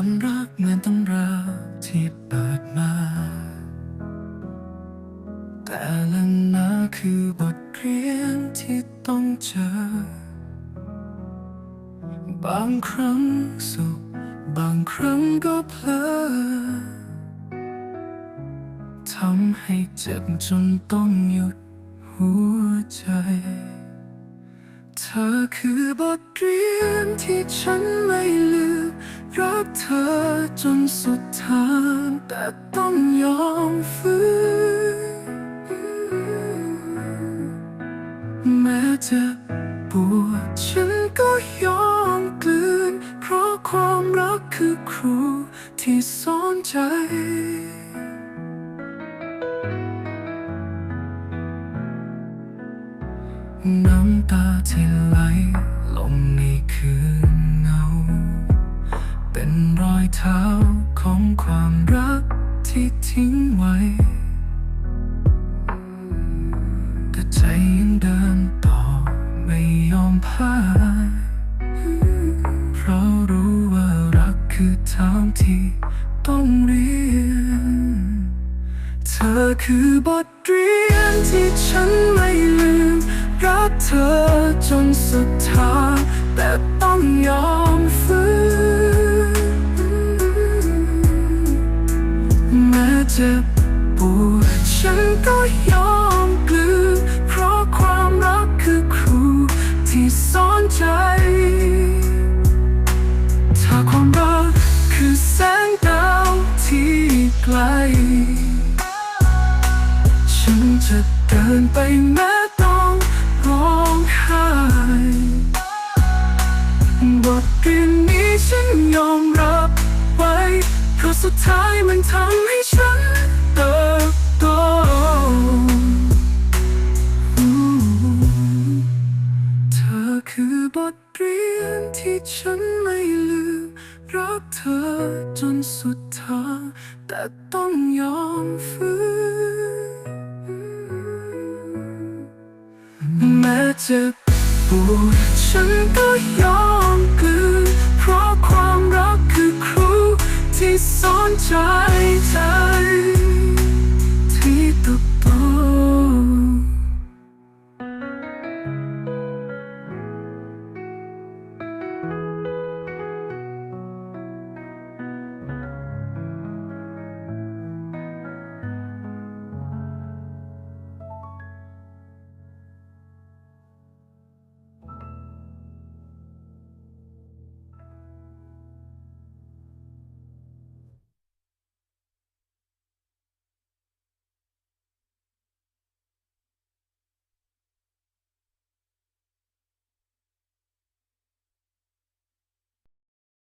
ความรักเหมือนตำราที่เปิดมา แต่ละนาคือบทเรียนที่ต้องเจอ บางครั้งสุข บางครั้งก็เพลอทำให้เจ็บจนต้องหยุดหัวใจ เธอคือบทเรียนที่ฉันไม่ลืม จนสุดทางแต่ต้องยอมฝืนแม้จะปวดฉันก็ยอมกลืน เพราะความรักคือครูที่สอนใจน้ำตาที่ไหลลงในคืนเงา อยเท้าของความรักที่ทิ้งไว้ แต่ใจยังเดินต่อไม่ยอมพ่ายเพราะรู้ว่ารักคือทางที่ต้องเรียน เธอคือบทเรียนที่ฉันไม่ลืม รักเธอจนสุดทางแต่ต้องยอมฝืน จ็บปวดฉันก็ยอมกลืนเพราะความรักคือครูที่สอนใจ ถ้าความรักคือแสงดาวที่ไกล ฉันจะเดินไปแม้ต้องร้องไห้บทเรียนนี้ฉันยอมรับ เพราะสุดท้ายมันทำให้ฉันเติบโตเธอคือบทเรียนที่ฉันไม่ลืม รักเธอจนสุดทางแต่ต้องยอมฝืนแม้เจ็บปวดฉันก็ยอม ร